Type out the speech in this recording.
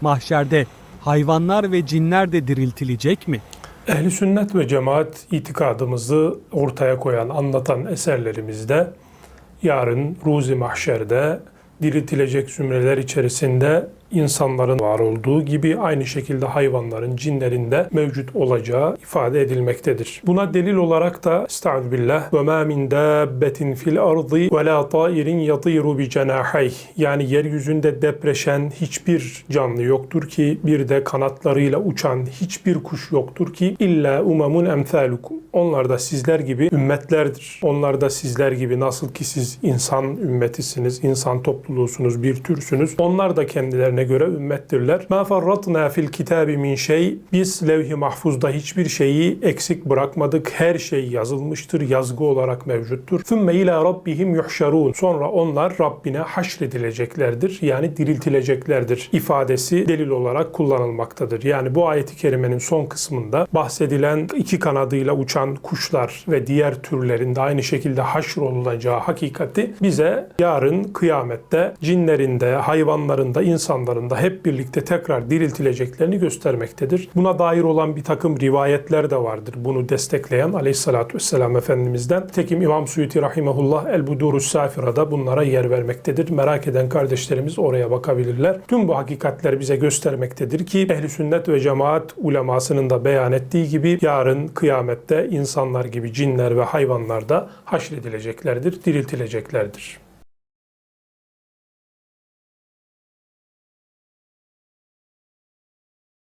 Mahşerde hayvanlar ve cinler de diriltilecek mi? Ehli sünnet ve cemaat itikadımızı ortaya koyan, anlatan eserlerimizde yarın ruzi mahşerde diriltilecek zümreler içerisinde insanların var olduğu gibi aynı şekilde hayvanların, cinlerin de mevcut olacağı ifade edilmektedir. Buna delil olarak da Estağfirullah ve ma min dabbetin fil ardı ve la tairin yatiru bi cenahayh yani yeryüzünde depreşen hiçbir canlı yoktur ki bir de kanatlarıyla uçan hiçbir kuş yoktur ki illa umamun emsalukum. Onlar da sizler gibi ümmetlerdir. Onlar da sizler gibi nasıl ki siz insan ümmetisiniz, insan topluluğusunuz, bir türsünüz. Onlar da kendilerine göre ümmettirler. Ma farratna fil kitabi min şey. Biz levh-i mahfuzda hiçbir şeyi eksik bırakmadık. Her şey yazılmıştır, yazgı olarak mevcuttur. Sümme ila rabbihim yuhşarun. Sonra onlar Rabbine haşredileceklerdir. Yani diriltileceklerdir ifadesi delil olarak kullanılmaktadır. Yani bu ayeti kerimenin son kısmında bahsedilen iki kanadıyla uçan kuşlar ve diğer türlerin de aynı şekilde haşrolunacağı hakikati bize yarın kıyamette cinlerin de, hayvanların da, insanların da hep birlikte tekrar diriltileceklerini göstermektedir. Buna dair olan bir takım rivayetler de vardır. Bunu destekleyen aleyhissalatü vesselam Efendimiz'den. Tekim İmam Suyuti Rahimahullah El-Budurus Safira'da bunlara yer vermektedir. Merak eden kardeşlerimiz oraya bakabilirler. Tüm bu hakikatler bize göstermektedir ki ehli sünnet ve cemaat ulemasının da beyan ettiği gibi yarın kıyamette insanlar gibi cinler ve hayvanlar da haşredileceklerdir, diriltileceklerdir.